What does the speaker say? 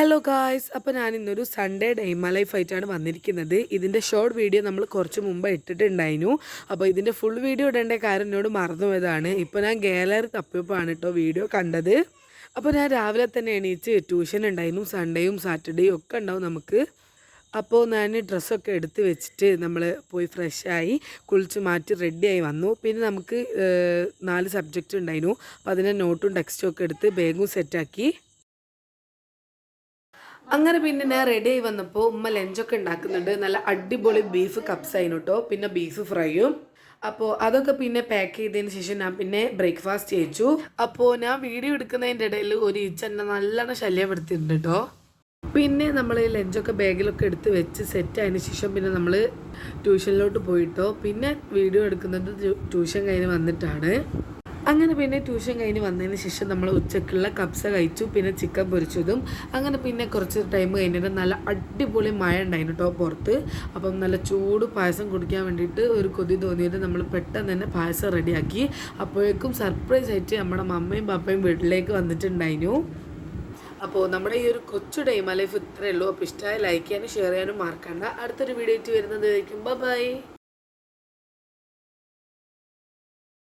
Hello guys അപ്പോൾ ഞാൻ ഇന്നൊരു സൺഡേ ഡൈമ ലൈഫ് ആയിട്ടാണ് വന്നിരിക്കുന്നത്. ഇതിന്റെ ഷോർട്ട് വീഡിയോ നമ്മൾ കുറച്ച് മുമ്പ് ഇട്ടിട്ടുണ്ടായിരുന്നു. അപ്പോൾ ഇതിന്റെ ഫുൾ വീഡിയോ ഇടേണ്ട കാര്യം എന്നോട് മറന്നുപോയതാണ്. ഇപ്പോൾ ഞാൻ ഗാലറി തപ്പിയപ്പോഴാണ് കേട്ടോ വീഡിയോ കണ്ടത്. അപ്പോൾ ഞാൻ രാവിലെ തന്നെ എണീച്ച് ട്യൂഷൻ ഉണ്ടായിരുന്നു. സൺഡേയും സാറ്റർഡേയും ഒക്കെ ഉണ്ടാവും നമുക്ക്. അപ്പോൾ ഞാൻ ഡ്രസ്സൊക്കെ എടുത്ത് വെച്ചിട്ട് നമ്മൾ പോയി ഫ്രഷായി കുളിച്ച് മാറ്റി റെഡിയായി വന്നു. പിന്നെ നമുക്ക് നാല് സബ്ജക്റ്റ് ഉണ്ടായിരുന്നു. അപ്പോൾ അതിന്റെ നോട്ടും ടെക്സ്റ്റും ഒക്കെ എടുത്ത് ബാഗും സെറ്റാക്കി അങ്ങനെ പിന്നെ ഞാൻ റെഡി ആയി വന്നപ്പോൾ ഉമ്മ ലഞ്ചൊക്കെ ഉണ്ടാക്കുന്നുണ്ട്. നല്ല അടിപൊളി ബീഫ് കപ്സ് ആയിരുന്നു കേട്ടോ പിന്നെ ബീഫ് ഫ്രൈയും അപ്പോൾ അതൊക്കെ പിന്നെ പാക്ക് ചെയ്തതിന് ശേഷം ഞാൻ പിന്നെ ബ്രേക്ക്ഫാസ്റ്റ് കഴിച്ചു അപ്പോൾ ഞാൻ വീഡിയോ എടുക്കുന്നതിന്റെ ഇടയിൽ ഒരു ഈച്ച എന്നെ നല്ലോണം ശല്യപ്പെടുത്തിയിട്ടുണ്ട് കേട്ടോ പിന്നെ നമ്മൾ ലഞ്ചൊക്കെ ബാഗിലൊക്കെ എടുത്ത് വെച്ച് സെറ്റ് ആയതിന് ശേഷം പിന്നെ നമ്മൾ ട്യൂഷനിലോട്ട് പോയിട്ടോ പിന്നെ വീഡിയോ എടുക്കുന്നത് ട്യൂ- ട്യൂഷൻ കഴിഞ്ഞ് വന്നിട്ടാണ്. അങ്ങനെ പിന്നെ ട്യൂഷൻ കഴിഞ്ഞ് വന്നതിന് ശേഷം നമ്മൾ ഉച്ചക്കുള്ള കപ്സ കഴിച്ചു പിന്നെ ചിക്കൻ പൊരിച്ചതും. അങ്ങനെ പിന്നെ കുറച്ച് ടൈം കഴിഞ്ഞിട്ട് നല്ല അടിപൊളി മഴ ഉണ്ടായിരുന്നു കേട്ടോ പുറത്ത്. അപ്പം നല്ല ചൂട് പായസം കുടിക്കാൻ വേണ്ടിയിട്ട് ഒരു കൊതി തോന്നിയിട്ട് നമ്മൾ പെട്ടെന്ന് തന്നെ പായസം റെഡിയാക്കി. അപ്പോഴേക്കും സർപ്രൈസ് ആയിട്ട് നമ്മുടെ മമ്മയും പപ്പയും വീട്ടിലേക്ക് വന്നിട്ടുണ്ടായിരുന്നു. അപ്പോൾ നമ്മുടെ ഈ ഒരു കൊച്ചു ടൈം ലൈഫ് ഇത്രയേ ഉള്ളൂ. അപ്പോൾ ഇഷ്ടമായി ലൈക്ക് ചെയ്യാനും ഷെയർ ചെയ്യാനും മറക്കണ്ട. അടുത്തൊരു വീഡിയോ ആയിട്ട് വരുന്നത് ബൈ